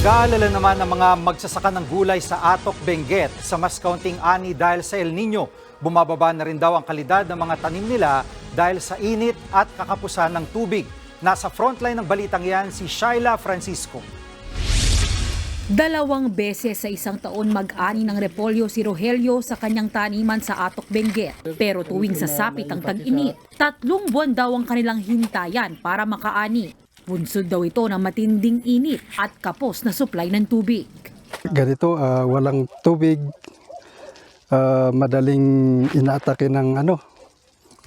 Nag-aalala naman ang mga magsasaka ng gulay sa Atok, Benguet sa mas kaunting ani dahil sa El Nino. Bumababa na rin daw ang kalidad ng mga tanim nila dahil sa init at kakapusan ng tubig. Nasa frontline ng balitang yan si Shaila Francisco. Dalawang beses sa isang taon mag-ani ng repolyo si Rogelio sa kanyang taniman sa Atok Benguet. Pero tuwing sasapit ang tag-init, tatlong buwan daw ang kanilang hintayan para makaani. Bunsod daw ito ng matinding init at kapos na supply ng tubig. Ganito, ah, walang tubig, ah, madaling inaatake ng ano,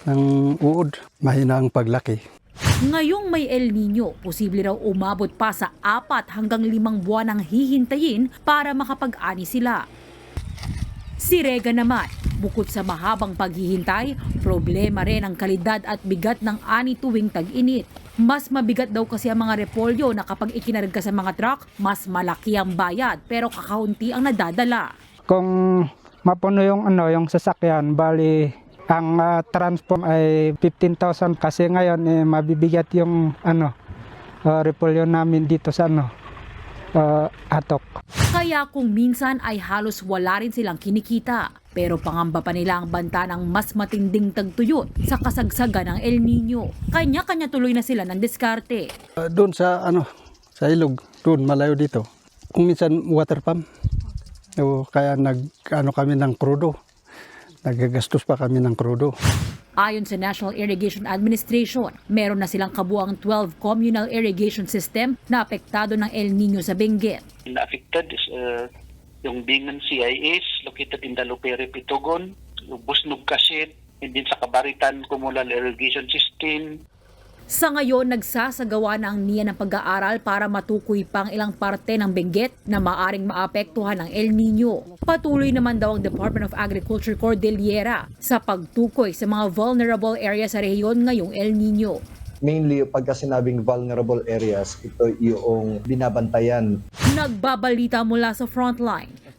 ng uod, mahina ang paglaki. Ngayong may El Nino, posible raw umabot pa sa apat hanggang limang buwan ang hihintayin para makapag-ani sila. Si Rega naman, bukod sa mahabang paghihintay, problema rin ang kalidad at bigat ng ani tuwing tag-init. Mas mabigat daw kasi ang mga repolyo na kapag ikinarga sa mga truck, mas malaki ang bayad pero kakaunti ang nadadala. kung mapuno yung ano yung sasakyan bali ang ah, transform ay 15,000 kasi ngayon eh, mabibigat yung ano ah, repolyo namin dito sa ano ah, atok. Kaya kung minsan ay halos wala rin silang kinikita. Pero pangamba pa nila ang banta ng mas matinding tagtuyot sa kasagsagan ng El Nino. Kanya-kanya tuloy na sila ng diskarte. Ah, doon sa ano, sa ilog, doon malayo dito. Kung minsan water pump, o kaya nag ano kami ng krudo. Nagagastos pa kami ng krudo. Ayon sa National Irrigation Administration, meron na silang kabuang 12 communal irrigation system na apektado ng El Nino sa Benguet. affected is uh, yung Bingan CIS located in the Lupere Pitugon, yung Busnog Kasit, and din sa Kabaritan Communal Irrigation System, Sa ngayon, nagsasagawa na ang niya ng pag-aaral para matukoy pang ilang parte ng Benguet na maaring maapektuhan ng El Nino. Patuloy naman daw ang Department of Agriculture Cordillera sa pagtukoy sa mga vulnerable area sa rehiyon ngayong El Nino. mainly pagka sinabing vulnerable areas, ito yung binabantayan Nagbabalita mula sa frontline,